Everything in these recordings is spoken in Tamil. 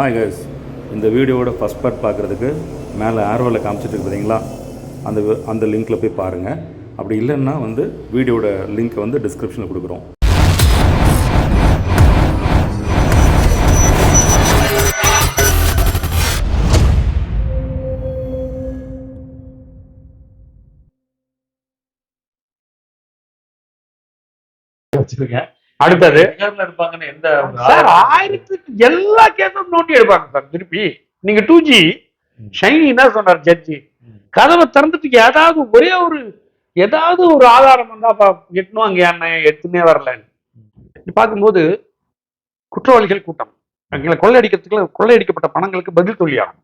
ஹாய் கைஸ் இந்த வீடியோவோட ஃபஸ்ட் பார்ட் பார்க்குறதுக்கு மேலே ஆர்வலில் காமிச்சிட்டு பார்த்தீங்களா அந்த அந்த லிங்க்கில் போய் பாருங்கள் அப்படி இல்லைன்னா வந்து வீடியோட லிங்க்கை வந்து டிஸ்கிரிப்ஷனில் கொடுக்குறோம். வச்சிருக்கேன் அடுத்தது? சார் ஆயிரத்துக்கு எல்லா கேஸும் நோண்டி எடுப்பாங்க சார் திருப்பி. நீங்க டூ ஜி. ஷைனி என்ன சொன்னார் ஜட்ஜி. கதவை திறந்துட்டு ஏதாவது ஒரே ஒரு ஏதாவது ஒரு ஆதாரம் வந்தா எட்டணும் அங்க என்ன எடுத்துனே வரல பார்க்கும்போது குற்றவாளிகள் கூட்டம். அங்கே கொள்ளையடிக்கிறதுக்கு கொள்ளையடிக்கப்பட்ட பணங்களுக்கு பதில் சொல்லியாகும்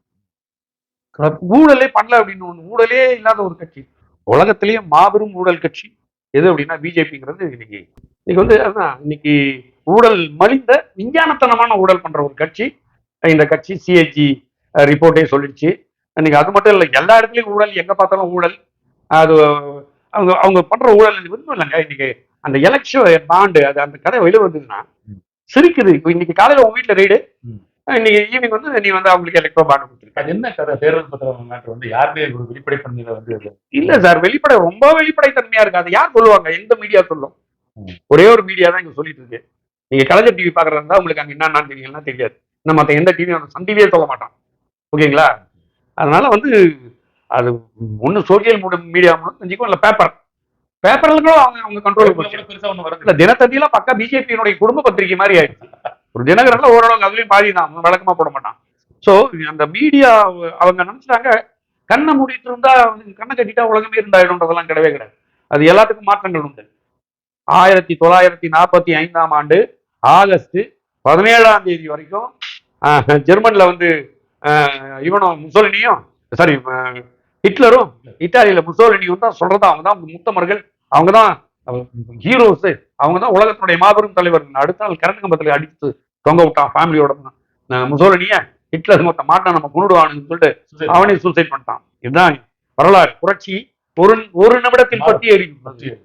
ஊழலே பண்ணல அப்படின்னு ஒண்ணு. ஊழலே இல்லாத ஒரு கட்சி. உலகத்திலேயே மாபெரும் ஊழல் கட்சி. எது அப்படின்னா பிஜேபிங்கிறது இன்னைக்கு இன்னைக்கு வந்து அதான் இன்னைக்கு ஊழல் மலிந்த விஞ்ஞானத்தனமான ஊழல் பண்ற ஒரு கட்சி. இந்த கட்சி சிஏஜி ரிப்போர்ட்டே சொல்லிடுச்சு. இன்னைக்கு அது மட்டும் இல்லை எல்லா இடத்துலயும் ஊழல் எங்க பார்த்தாலும் ஊழல். அது அவங்க அவங்க பண்ற ஊழல் ஒன்றும் இல்லைங்க. இன்னைக்கு அந்த எலெக்ஷன் பாண்டு அது அந்த கதை வெளியே வந்ததுன்னா சிரிக்குது. இப்போ இன்னைக்கு காலையில உங்க வீட்டுல ரைடு. ம். இன்னைக்கு ஈவினிங் வந்து நீ வந்து அவங்களுக்கு எலக்ட்ரோ பாண்டு கொடுத்துருக்க என்ன கதை தேர்தல் பத்திரம் மேட்டர் வந்து யாருமே ஒரு வெளிப்படை பண்ணல வந்து. இல்ல. சார் வெளிப்படை ரொம்ப வெளிப்படைத்தன்மையா இருக்கு அதை யார் சொல்லுவாங்க? எந்த மீடியா சொல்லும். ஒரே ஒரு மீடியா தான் இங்க சொல்லிட்டு இருக்கு. நீங்க கலைஞர் டிவி பாக்குறதா இருந்தா உங்களுக்கு அங்க என்னன்னு தெரியும்னா தெரியாது. நம்ம மத்த எந்த டிவி சன் டிவியே சொல்ல மாட்டான். ஓகேங்களா? அதனால வந்து அது ஒண்ணு சோசியல் மீடியா மூலம் செஞ்சுக்கும் இல்ல பேப்பர் பேப்பர்ல கூட அவங்க அவங்க கண்ட்ரோல் இல்ல தினத்தந்தியெல்லாம் பக்கா பிஜேபியினுடைய குடும்ப பத்திரிகை மாதிரி ஆயிடுச்சு. ஒரு தினகரன்ல ஓரளவுக்கு அதுலயும் பாதி தான் வழக்கமா போட மாட்டான். சோ அந்த மீடியா அவங்க நினைச்சிட்டாங்க கண்ணை மூடிட்டு இருந்தா கண்ணை கட்டிட்டா உலகமே இருந்தாயிடும்ன்றதெல்லாம் கிடையவே கிடையாது. அது எல்லாத்துக்கும் மாற்றங்கள் உண்டு. ஆயிரத்தி தொள்ளாயிரத்தி நாற்பத்தி ஐந்தாம் ஆண்டு ஆகஸ்ட் பதினேழாம் தேதி வரைக்கும் ஆஹ், ஜெர்மன்ல வந்து இவனும் முசோலினியும் சாரி ஹிட்லரும் இத்தாலியில முசோலினியும் தான் சொல்றதா அவங்க தான் முத்தமர்கள். அவங்க தான் ஹீரோஸ். அவங்க தான் உலகத்தினுடைய மாபெரும் தலைவர். அடுத்த நாள் கரண்ட் கம்பத்தில் அடித்து தொங்க விட்டான் ஃபேமிலியோட முசோலினிய ஹிட்லர் மொத்த மாட்டான் நம்ம கொண்டுடுவானுன்னு சொல்லிட்டு அவனே சூசைட் பண்ணிட்டான். இதுதான் வரலாறு. புரட்சி ஒரு ஒரு நிமிடத்தில் பற்றி எரியும்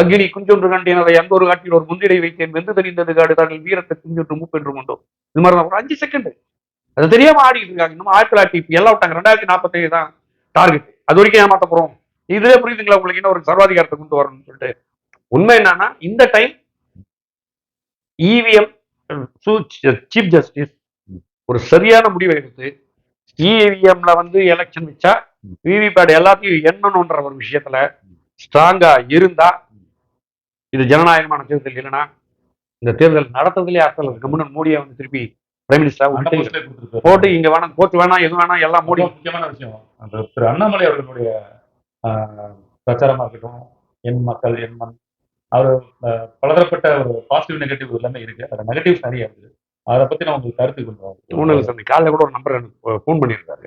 அக்னி குஞ்சொன்று கண்டேன். எந்த ஒரு காட்டில் ஒரு முந்திரை வைத்தேன். வெந்து தெரிந்தது காடு. தாங்கள் வீரத்தை குஞ்சொன்று மூப்பென்று கொண்டோம். இது மாதிரி ஒரு அஞ்சு செகண்ட் அது தெரியாம ஆடிட்டு இருக்காங்க. இன்னும் ஆயிரத்தி தொள்ளாயிரத்தி இப்ப எல்லாம் விட்டாங்க. ரெண்டாயிரத்தி நாற்பத்தேழு தான் டார்கெட் அது வரைக்கும் ஏமாத்த போறோம்? இதுல புரியுதுங்களா? உங்களுக்கு என்ன ஒரு சர்வாதிகாரத்தை கொண்டு வரணும்னு சொல்லிட்டு. உண்மை என்னன்னா இந்த டைம் இவிஎம் சீஃப் ஜஸ்டிஸ் ஒரு சரியான முடிவை எடுத்து இவிஎம்ல வந்து எலெக்ஷன் வச்சா விவிபேட் எல்லாத்தையும் எண்ணணுன்ற ஒரு விஷயத்துல ஸ்ட்ராங்கா இருந்தா இது ஜனநாயகமான தேர்தல் இல்லைன்னா இந்த தேர்தல் நடத்துறதுலயே அர்த்தம் இருக்கு முன்னாடி மோடியை வந்து திருப்பி பிரைம் மினிஸ்டர் போட்டு இங்க வேணாம் கோர்ட் வேணாம் எது வேணாம் எல்லாம் மோடி. முக்கியமான விஷயம். அந்த திரு அண்ணாமலை அவர்களுடைய பிரச்சாரமா இருக்கட்டும் என் மக்கள் என் மண் அவர் பலதரப்பட்ட ஒரு பாசிட்டிவ் நெகட்டிவ் எல்லாமே இருக்கு அதுல நெகட்டிவ்ஸ் நிறைய இருக்குது அதை பத்தி நான் உங்களுக்கு கருத்து கொண்டு இல்லை சார் கூட ஒரு நம்பர் எனக்கு ஃபோன் பண்ணியிருக்காரு.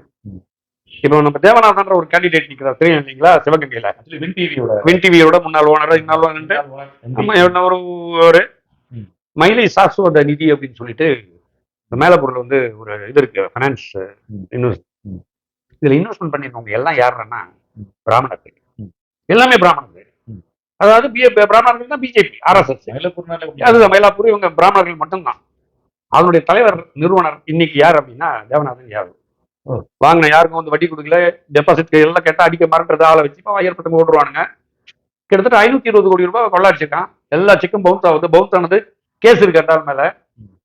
இப்போ நம்ம தேவநாதன்ற ஒரு கேண்டிடேட் நிக்கிறார் தெரியும் இல்லைங்களா சிவகங்கையில ஆக்சுவலி வின் டிவியோட வின் டிவியோட முன்னாள் ஓனர் இன்னொரு ஓனர் ஒரு ஒரு. மயிலை சாஸ்வத நிதி அப்படின்னு சொல்லிட்டு இந்த மேலப்பூர்ல வந்து ஒரு இது இருக்கு ஃபைனான்ஸ். இன்வெஸ்ட். இதுல இன்வெஸ்ட்மெண்ட் பண்ணிருக்கவங்க எல்லாம் யாருன்னா ம். எல்லாமே பிராமணர்கள் ம். அதாவது பிராமணர்கள் தான் பிஜேபி ஆர்எஸ்எஸ் அதுதான் மயிலாப்பூர் இவங்க பிராமணர்கள் மட்டும்தான். அதனுடைய தலைவர் நிறுவனர் இன்னைக்கு யார் அப்படின்னா தேவநாதன் ஓ. வாங்கின யாருக்கும் வந்து வட்டி கொடுக்கல டெபாசிட் எல்லாம் கேட்டா அடிக்க மறந்துறது ஆளை வச்சு இப்போ ஐயர்பட்டு ஓடுவானுங்க கிட்டத்தட்ட ஐநூத்தி இருபது கோடி ரூபாய் கொள்ளாடிச்சிருக்கான். எல்லா செக்கும் பவுன்ஸ் ஆகுது பவுன்ஸ் ஆனது கேஸ் இருக்கு ஆள் மேல.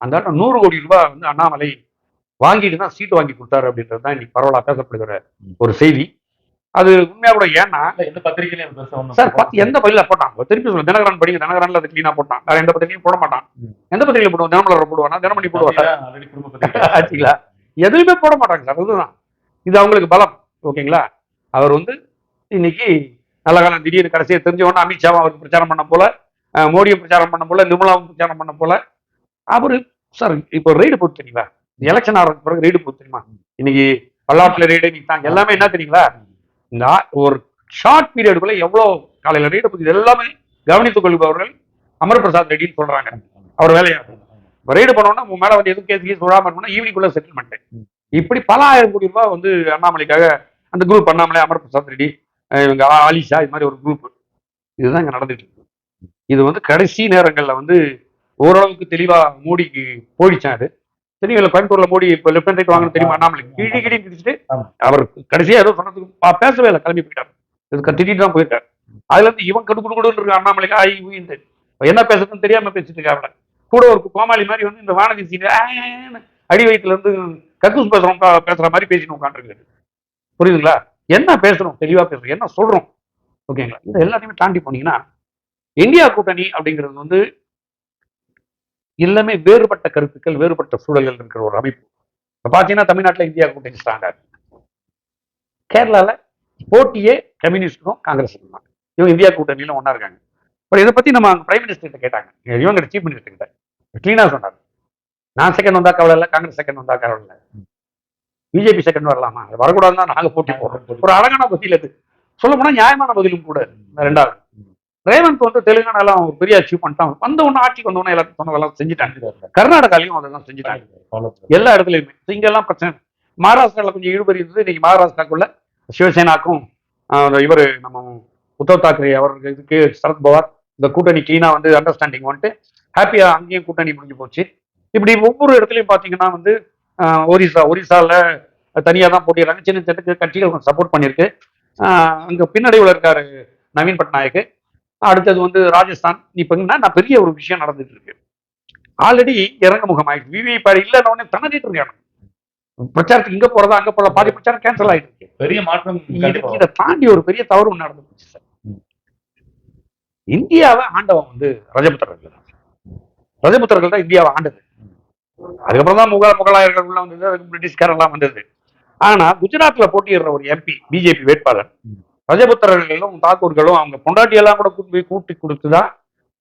அந்த நூறு கோடி ரூபாய் வந்து அண்ணாமலை வாங்கிட்டு தான் சீட்டு வாங்கி கொடுத்தாரு அப்படின்றது தான் இன்னைக்கு பரவலா பேசப்படுகிற. ஒரு செய்தி. அது உண்மையா கூட ஏன்னா எந்த பத்திரிகையிலும் சார் எந்த பதில போட்டான்? திருப்பி சொல்ல தினகரன் படிங்க தினகரன்ல அது கிளீனா போட்டான். வேற எந்த பத்திரிகையும் போட மாட்டான். எந்த பத்திரிகையில போடுவான்? தினமலர் போடுவானா? தினமணி பத்திரிகை. ஆச்சுங்களா? எதுவுமே போட மாட்டாங்க சார் அதுதான். இது அவங்களுக்கு பலம் ஓகேங்களா? அவர் வந்து இன்னைக்கு நல்ல காலம் திடீர்னு கடைசியை தெரிஞ்ச உடனே அமித்ஷாவும் அவருக்கு பிரச்சாரம் பண்ண போல மோடியும் பிரச்சாரம் பண்ண போல நிர்மலாவும் பிரச்சாரம் பண்ண போல. அவரு சார் இப்போ ரைடு போட்டு தெரியுங்களா எலெக்ஷன் ஆகிறதுக்கு பிறகு ரைடு போட்டு தெரியுமா? இன்னைக்கு பல்லாட்டுல ரைடு நிற்காங்க எல்லாமே என்ன தெரியுங்களா? இந்த ஒரு ஷார்ட் பீரியடுக்குள்ள எவ்வளவு காலையில ரைடு பத்தி எல்லாமே கவனித்துக் கொள்பவர்கள் அமர் பிரசாத் ரெட்டின்னு சொல்றாங்க. அவர் வேலையா ரைடு பண்ணோம்னா உங்க மேல வந்து எதுவும் கேஸ் கேஸ் விழாம இருக்கணும்னா ஈவினிங்குள்ள செட்டில்மெண்ட் இப்படி பல ஆயிரம் கோடி ரூபாய் வந்து அண்ணாமலைக்காக அந்த குரூப் அண்ணாமலை அமர் பிரசாத் ரெட்டி இவங்க ஆலிஷா இது மாதிரி ஒரு குரூப் இதுதான் இங்க நடந்துட்டு இருக்கு. இது வந்து கடைசி நேரங்கள்ல வந்து ஓரளவுக்கு தெளிவா மோடிக்கு போயிடுச்சான் அது. தெரியும் கோயம்புத்தூர்ல மோடி இப்போ லெஃப்ட் ரைட் வாங்கணும் தெரியுமா? அண்ணாமலை கிழி கிழி கிழிச்சிட்டு ஆமா. அவர் கடைசியா ஏதோ சொன்னதுக்கு பேசவே இல்லை கிளம்பி போயிட்டார். இது திட்டிட்டு தான் போயிருக்காரு. அதுல இருந்து இவன் கடு குடு குடுன்னு இருக்கு அண்ணாமலைக்கு ஊயின்ட்டு இப்ப என்ன பேசுறதுன்னு தெரியாம பேசிட்டு இருக்காங்க கூட ஒரு கோமாளி மாதிரி வந்து இந்த வானதி சீன் அடி வயிற்றுல இருந்து கக்கூஸ் பேசுறோம் பேசுற மாதிரி பேசிட்டு உட்காந்துருக்காரு புரியுதுங்களா? என்ன பேசுறோம் தெளிவா பேசுறோம் என்ன சொல்றோம்? ஓகேங்களா? இது எல்லாத்தையுமே தாண்டி போனீங்கன்னா இந்தியா கூட்டணி அப்படிங்கிறது வந்து எல்லாமே வேறுபட்ட கருத்துக்கள் வேறுபட்ட சூழல்கள் இருக்கிற ஒரு அமைப்பு. இப்போ பார்த்தீங்கன்னா தமிழ்நாட்டுல இந்தியா கூட்டணி ஸ்ட்ராங்காக இருக்கு. கேரளால போட்டியே கம்யூனிஸ்டுக்கும் காங்கிரஸுக்கும் தான். இவங்க இந்தியா கூட்டணியிலும் ஒண்ணா இருக்காங்க. பட் இதை பத்தி நம்ம பிரைம் மினிஸ்டர்கிட்ட கேட்டாங்க. இவங்க சீஃப் மினிஸ்டர் கிட்ட. கிளீனா சொன்னார். நான் செகண்ட் வந்தா கவலை இல்லை காங்கிரஸ் செகண்ட் வந்தா கவலை இல்லை. பிஜேபி செகண்ட் வரலாமா? அது வரக்கூடாதுன்னு தான் நாங்க போட்டி போடுறோம். ஒரு அழகான பதில் அது. சொல்ல போனா நியாயமான பதிலும் கூட. ரெண்டாவது ரேவந்த் வந்து தெலுங்கானால அவன் பெரிய அச்சீவ் பண்ணிட்டான் வந்த உடனே ஆட்சிக்கு வந்த உடனே எல்லாரும் சொன்னதெல்லாம் செஞ்சுட்டாங்க. கர்நாடகாலையும் அதெல்லாம் செஞ்சுட்டாங்க. எல்லா இடத்துலயுமே. இங்கெல்லாம் பிரச்சனை மகாராஷ்டிரால கொஞ்சம் இழுபறி இருந்தது. இன்னைக்கு மகாராஷ்டிராக்குள்ள சிவசேனாக்கும் இவர் நம்ம உத்தவ் தாக்கரே அவருக்கு இதுக்கு சரத்பவார் இந்த கூட்டணி கிளீனா வந்து அண்டர்ஸ்டாண்டிங் வந்துட்டு ஹாப்பியா அங்கேயும் கூட்டணி முடிஞ்சு போச்சு. இப்படி ஒவ்வொரு இடத்துலயும் பாத்தீங்கன்னா வந்து ஆஹ், ஒரிசா ஒரிசால தனியா தான் போட்டிடுறாங்க சின்ன சின்ன கட்சிகள் கொஞ்சம் சப்போர்ட் பண்ணியிருக்கு. ஆஹ், அங்க பின்னடைவுல இருக்காரு நவீன் பட்நாயக். அடுத்தது வந்து ராஜஸ்தான். இப்ப என்ன நான் பெரிய ஒரு விஷயம் நடந்துட்டு இருக்கு. ஆல்ரெடி இறங்க முகம் ஆயிடுச்சு விவி பாரு இல்லைன்னு உடனே திணறிட்டு இருக்காங்க. பிரச்சாரத்துக்கு இங்க போறதா அங்க போறதா பாதி பிரச்சாரம் கேன்சல் ஆயிட்டு இருக்கு பெரிய மாற்றம் இதை தாண்டி ஒரு பெரிய தவறு நடந்து போச்சு சார். ம். இந்தியாவை ஆண்டவன் வந்து ரஜபுத்திரர்கள் தான். ரஜபுத்திரர்கள் தான் இந்தியாவை ஆண்டது. அதுக்கப்புறம் தான் முகல் முகலாயர்கள் உள்ள வந்தது அதுக்கு பிரிட்டிஷ்காரெல்லாம் வந்தது. ஆனா குஜராத்ல போட்டியிடுற ஒரு எம்பி பிஜேபி வேட்பாளர். ரஜபுத்திரர்களும் தாக்கூர்களும் அவங்க பொண்டாட்டியெல்லாம் கூட கூட்டி போய் கூட்டி கொடுத்துதான்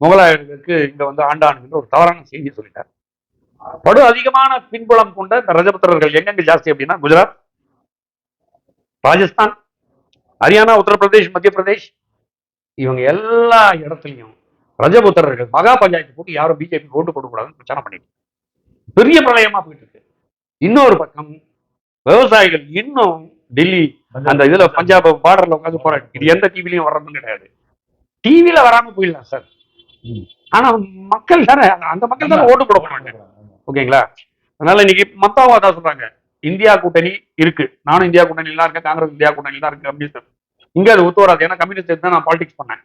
முகலாயர்களுக்கு இங்க வந்து ஆண்டானுங்கிற ஒரு தவறான செய்தி சொல்லிட்டார். படு அதிகமான பின்புலம் கொண்ட இந்த ரஜபுத்திரர்கள் எங்கெங்க ஜாஸ்தி அப்படின்னா குஜராத் ராஜஸ்தான் ஹரியானா உத்தரப்பிரதேஷ் மத்திய பிரதேஷ் இவங்க எல்லா இடத்துலையும் ரஜபுத்திரர்கள் மகா பஞ்சாயத்து போட்டு யாரும் பிஜேபி ஓட்டு போடக்கூடாதுன்னு பிரச்சாரம் பண்ணிட்டு பெரிய பிரளயமா போயிட்டு இருக்கு. இன்னொரு பக்கம் விவசாயிகள் இன்னும் டெல்லி அந்த இதுல பஞ்சாப் பார்டர்ல உட்காந்து போராடி இது எந்த டிவிலையும் வர்றதும் கிடையாது. டிவில வராம போயிடலாம் சார். ஆனா மக்கள் தானே அந்த மக்கள் தானே ஓட்டு போட மாட்டாங்க ஓகேங்களா? அதனால இன்னைக்கு மத்தாவா தான் சொல்றாங்க. இந்தியா கூட்டணி இருக்கு. நானும் இந்தியா கூட்டணியில தான் இருக்கேன் காங்கிரஸ் இந்தியா கூட்டணியில தான் இருக்கு அப்படின்னு. இங்க அது ஒத்து வராது ஏன்னா கம்யூனிஸ்ட் தான் நான் பாலிடிக்ஸ் பண்ணேன்.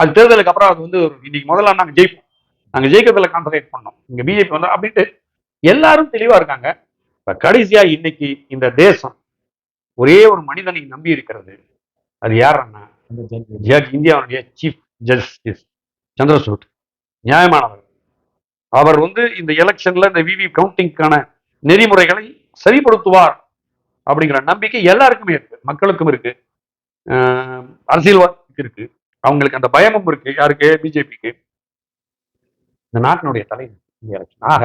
அது தேர்தலுக்கு அப்புறம் அது வந்து இன்னைக்கு முதல்ல நாங்க ஜெயிப்போம். நாங்க ஜெயிக்கிறதுல கான்சன்ட்ரேட் பண்ணோம். இங்க பிஜேபி வந்து அப்படின்ட்டு எல்லாரும் தெளிவா இருக்காங்க. கடைசியா இன்னைக்கு இந்த தேசம் ஒரே ஒரு மனிதனை நம்பி இருக்கிறது. அது யாருன்னா ஜட்ஜ் இந்தியாவுடைய சீஃப் ஜஸ்டிஸ் சந்திரசூட். நியாயமானவர். அவர் வந்து இந்த எலெக்ஷன்ல இந்த விவி கவுண்டிங்கான நெறிமுறைகளை சரிப்படுத்துவார் அப்படிங்கிற நம்பிக்கை எல்லாருக்குமே இருக்கு. மக்களுக்கும் இருக்கு. அரசியல்வாதிக்கு இருக்கு. அவங்களுக்கு அந்த பயமும் இருக்கு. யாருக்கு? பிஜேபிக்கு இந்த நாட்டினுடைய தலைவர் இந்த எலெக்ஷன் ஆக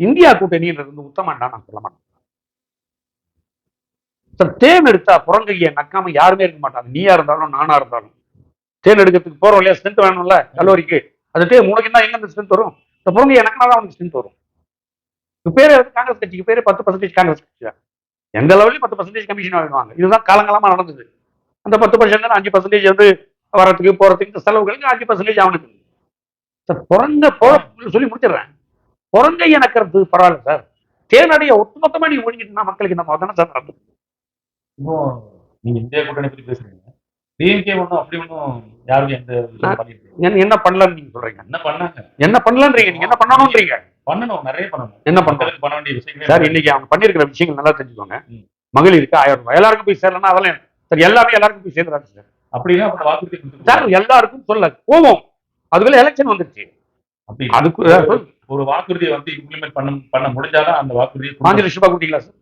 இந்தியா கூட்டணின்றது வந்து உத்தமண்டா நான் சொல்ல மாட்டேன். தேன் எடுத்தா புறங்கைய நக்காம யாருமே இருக்க மாட்டாங்க. நீயா இருந்தாலும் நானா இருந்தாலும். தேன் எடுக்கிறதுக்கு போறோம் இல்லையா ஸ்ட்ரென்த் வேணும்ல கல்லூரிக்கு. அது தேன் உனக்கு என்ன எங்க ஸ்ட்ரென்த் வரும்? இந்த புறங்கைய நக்கினா தான் உனக்கு ஸ்ட்ரென்த் வரும். இப்ப பேரு காங்கிரஸ் கட்சிக்கு பேரு பத்து பர்சன்டேஜ் காங்கிரஸ் கட்சி தான் எந்த லெவலையும் பத்து பர்சன்டேஜ் கமிஷன் வாங்குவாங்க இதுதான் காலங்காலமா நடந்தது. அந்த பத்து பர்சன்ட் அஞ்சு பர்சன்டேஜ் வந்து வரத்துக்கு போறதுக்கு இந்த செலவுகளுக்கு அஞ்சு பர்சன்டேஜ் அவனுக்கு சார் புறங்க போற சொல்லி முடிச்சிடுறேன். புறங்கை எனக்கிறது பரவாயில்ல சார். தேனடைய ஒட்டுமொத்தமா நீங்க முடிஞ்சிட்டுனா மக்களுக்கு நம்ம தானே சார் நடந்தது இன்னும் நீங்க இந்தியா கூட்டணி பத்தி பேசுறீங்க. டிஎம்கே ஒன்றும் அப்படி ஒன்றும் யாரும் எந்த பண்ணிட்டு. என்ன- பண்ணலாம்னு நீங்க சொல்றீங்க? என்ன பண்ணாங்க? என்ன பண்ணலான்றீங்க? நீங்க என்ன பண்ணணும்ன்றீங்க பண்ணணும் நிறைய பண்ணணும். என்ன மக்களுக்கு பண்ண வேண்டிய விஷயங்கள் சார் இன்னைக்கு அவங்க பண்ணிருக்கிற விஷயங்கள் நல்லா தெரிஞ்சுக்கோங்க. மகளிருக்கு ஆயிரம் ரூபாய். எல்லாருக்கும் போய் சேரலன்னா அதெல்லாம் சார் எல்லாமே எல்லாருக்கும் போய் சேர்ந்துறாங்க சார். அப்படின்னா வாக்குறுதி சார் எல்லாருக்கும் சொல்ல போவோம். அதுக்குள்ள எலெக்ஷன் வந்துருச்சு. அதுக்கு ஒரு- ஒரு வாக்குறுதியை வந்து இம்ப்ளிமெண்ட் பண்ண பண்ண முடிஞ்சாதான் அந்த வாக்குறுதியை பாஞ்சு லட்சம் ரூபாய் கொடுத்தீங்களா சார்?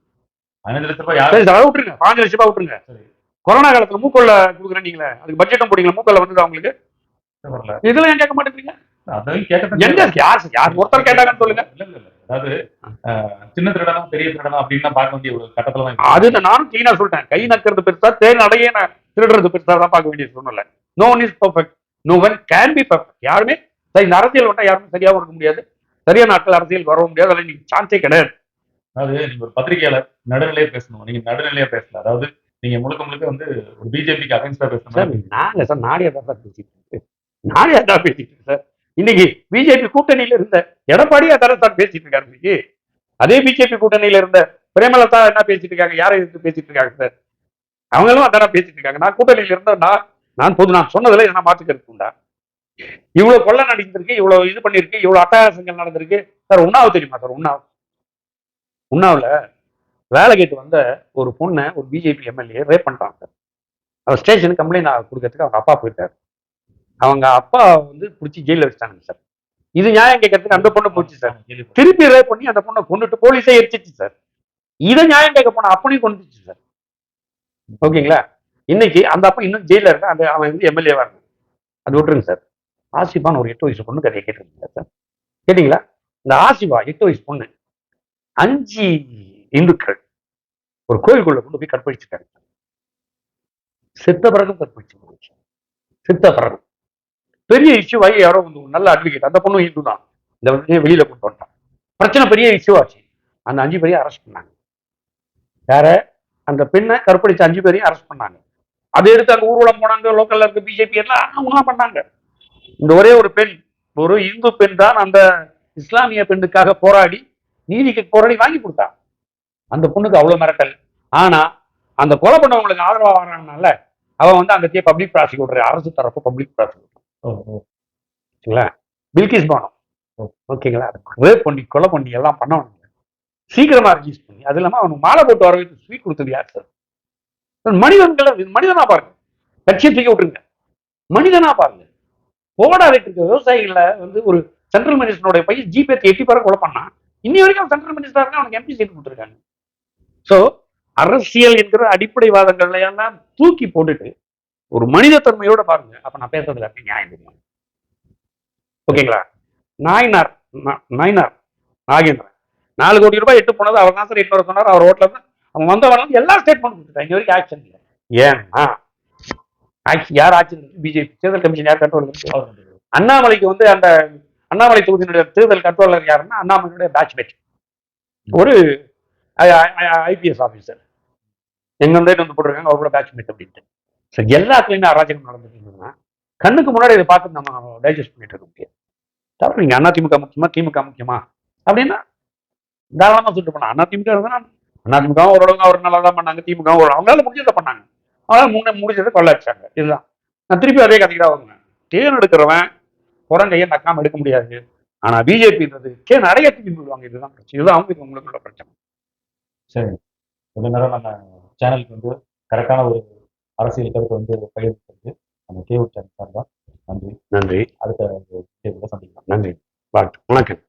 பதினஞ்சு லட்சம் ரூபாய் அதை விட்டுருங்க. பாஞ்சு லட்சம் ரூபாய் விட்டுருங்க. சரி. கொரோனா காலத்துல மூக்கொள்ள கொடுக்குறேன் நீங்களே. அதுக்கு பட்ஜெட்டும் போடுங்களா மூக்கொள்ள வந்தது அவங்களுக்கு இதெல்லாம் ஏன் கேட்க மாட்டேங்கிறீங்க? யார் யார் ஒருத்தர் கேட்டாங்கன்னு சொல்லுங்க. அதாவது சின்ன திருடனா பெரிய திருடனா அப்படின்னு பார்க்க வேண்டிய ஒரு கட்டத்துல தான் இருக்கு. அது நானும் கிளீனா சொல்லிட்டேன். கை நக்கிறது பெருசா நான் திருடுறது பெருசா தான் பார்க்க வேண்டிய சூழ்நிலை. No one is perfect no one can be perfect யாருமே இந்த அரசியல் வந்தா யாருமே சரியாகவும் இருக்க முடியாது. சரியான நாட்கள் அரசியல் வர முடியாது. அதில் நீங்க சான்ஸே கிடையாது. அதாவது நீங்க ஒரு பத்திரிகையாளர் நடுநிலையா பேசணும். நீங்க நடுநிலையா பேசல. அதாவது நீங்க முழுக்க முழுக்க வந்து ஒரு பிஜேபிக்கு அகைன்ஸ்டா சார் பேசணும். நாங்க சார் நாடியா தான் சார் பேசிட்டு நாடியா தான் பேசிட்டு சார். இன்னைக்கு பிஜேபி கூட்டணியில இருந்த எடப்பாடியா தானே சார் பேசிட்டு இருக்காரு இன்னைக்கு? அதே பிஜேபி கூட்டணியில இருந்த பிரேமலதா என்ன பேசிட்டு இருக்காங்க? யாரை எதிர்த்து பேசிட்டு இருக்காங்க சார்? அவங்களும் அதான் பேசிட்டு இருக்காங்க. நான் கூட்டணியில இருந்த நான் நான் பொது நான் சொன்னதுல என்ன மாத்துக்கிறது உண்டா? இவ்வளவு கொள்ளை நடந்திருக்கு இவ்வளவு இது பண்ணிருக்கு இவ்வளவு அட்டகாசங்கள் நடந்திருக்கு. சார் உண்ணாவது தெரியுமா சார்? உண்ணாவது உண்ணாவுல வேலை கேட்டு வந்த ஒரு பொண்ணை ஒரு பிஜேபி எம்எல்ஏ ரேப் பண்ணிட்டாங்க சார் அவர் ஸ்டேஷனுக்கு கம்ப்ளைண்ட் கொடுக்கறதுக்கு அவங்க அப்பா போயிருக்காரு அவங்க அப்பா வந்து பிடிச்சி ஜெயில வச்சிட்டாங்க சார். இது நியாயம் கேட்கறதுக்கு அந்த பொண்ணு போச்சு சார். திருப்பி ரேப் பண்ணி அந்த பொண்ணை கொண்டுட்டு போலீஸே எரிச்சிச்சு சார். இதை நியாயம் கேட்க போன அப்பனையும் கொண்டுச்சு சார். ஓகேங்களா? இன்னைக்கு அந்த அப்பா இன்னும் ஜெயில இருக்க அந்த அவன் வந்து எம்எல்ஏவா இருக்கு அது விட்டுருங்க சார். ஆசிபான்னு ஒரு எட்டு வயசு பொண்ணு கதையை கேட்டிருக்கீங்க சார். கேட்டீங்களா? இந்த ஆசிபா எட்டு வயசு பொண்ணு அஞ்சு இந்துக்கள் ஒரு கோயிலுக்குள்ள கொண்டு போய் கற்பழிச்சுட்டாங்க. செத்த பிறகும் கற்பழிச்சு செத்த பிறகும். பெரிய இஷ்யூ ஆகி யாரோ வந்து நல்ல அட்வொகேட் அந்த பொண்ணும் இந்து தான். இந்த வெளியில கொண்டு வந்துட்டான். பிரச்சனை பெரிய இஷ்யூ ஆச்சு அந்த அஞ்சு பேரையும் அரெஸ்ட் பண்ணாங்க. வேற அந்த பெண்ணை கற்பழிச்ச அஞ்சு பேரையும் அரெஸ்ட் பண்ணாங்க. அதை எடுத்து அங்கே ஊர்வலம் போனாங்க லோக்கல்ல இருக்க பிஜேபி எல்லாம் அவங்களாம் பண்ணாங்க. இந்த ஒரே ஒரு பெண் ஒரு இந்து பெண் தான் அந்த இஸ்லாமிய பெண்ணுக்காக போராடி நீதிக்கு போராடி வாங்கி கொடுத்தா. அந்த பொண்ணுக்கு அவ்வளவு மிரட்டல். ஆனா அந்த கொலை பண்ணவங்களுக்கு ஆதரவா வராங்கனால அவன் வந்து அங்கத்தையே பப்ளிக் ப்ராசிக்யூட்டர் அரசு தரப்பு பப்ளிக் ப்ராசிக்யூட்டர். சரிங்களா? பில்கிஸ் பானம். ஓகேங்களா? ரேப் பண்ணி கொலை பண்ணி எல்லாம் பண்ணவனுங்க. சீக்கிரமா ரிலீஸ் பண்ணி. அது இல்லாம அவனுக்கு மாலை போட்டு வர வைத்து ஸ்வீட் கொடுத்தது யார் சார் மனிதன்கள் மனிதனா பாருங்க. கட்சியை தூக்கி விட்டுருங்க. மனிதனா பாருங்க. போடாடிட்டு இருக்க விவசாயிகள வந்து ஒரு சென்ட்ரல் மினிஸ்டருடைய பையன் ஜிபே எட்டி பாரு கொலை பண்ணான். இன்னி வரைக்கும் சென்ட்ரல் மினிஸ்டரா இருக்கா அவனுக்கு எம்பி சீட் கொடுத்துருக்காங்க ஸோ அரசியல் என்கிற அடிப்படைவாதங்கள்ல எல்லாம் தூக்கி போட்டுட்டு ஒரு மனிதத்தன்மையோட பாருங்க. அப்ப நான் பேசுறதுல இருக்க நியாயம் தெரியும். ஓகேங்களா? நாயனார் நா- நாயனார் நாகேந்திரன். நாலு கோடி ரூபாய் எட்டு போனது அவர் தான் சார் எட்டு சொன்னார் அவர் ஓட்டல தான் அவன் வந்தவங்க எல்லா ஸ்டேட்மெண்ட் கொடுத்துட்டாங்க இங்கே வரைக்கும் ஆக்ஷன் இல்லை. ஏன்னா ஆக்ஷன் யார் ஆட்சி பிஜேபி தேர்தல் கமிஷன் யார் கண்ட்ரோல் அண்ணாமலைக்கு வந்து அந்த அண்ணாமலை தொகுதியினுடைய தேர்தல் கண்ட்ரோலர் யாருன்னா அண்ணாமலையுடைய பேட்ச்மேட் ஒரு ஐபிஎஸ் ஆஃபீஸர் எங்க வந்து போட்டிருக்காங்க அவரோட பேட்ச்மேட் அப்படின்ட்டு. சரி எல்லாத்துலேயுமே அராஜகம் நடந்துட்டு இருந்ததுன்னா கண்ணுக்கு முன்னாடி இதை பார்த்து நம்ம டைஜஸ்ட் பண்ணிட்டு இருக்க முடியாது. தவிர நீங்க அதிமுக முக்கியமா திமுக முக்கியமா? அப்படின்னா தாராளமாக சொல்லிட்டு போனா அதிமுக அண்ணா அதிமுக ஓரளவுக்கு அவர் நல்லா தான் பண்ணாங்க திமுக அவங்களால முடிஞ்சதை பண்ணாங்க. அவங்களால முன்னே முடிஞ்சதை கொள்ள வச்சாங்க இதுதான். நான் திருப்பி அதே கதைக்கு தான் வாங்கினேன் எடுக்கிறவன் குரங்கையை நக்காம எடுக்க முடியாது? ஆனா பிஜேபின்றது தேன் அடைய திரும்பி விடுவாங்க இதுதான் பிரச்சனை. இதுதான் அவங்க உங்களுக்குள்ள பிரச்சனை. சரி. கொஞ்ச நேரம் நம்ம சேனலுக்கு வந்து கரெக்டான ஒரு அரசியல் கருத்து வந்து பகிர்ந்து நம்ம கேவு சேனல் சார்பாக. நன்றி. நன்றி. அடுத்த சந்திக்கலாம். நன்றி. வணக்கம்.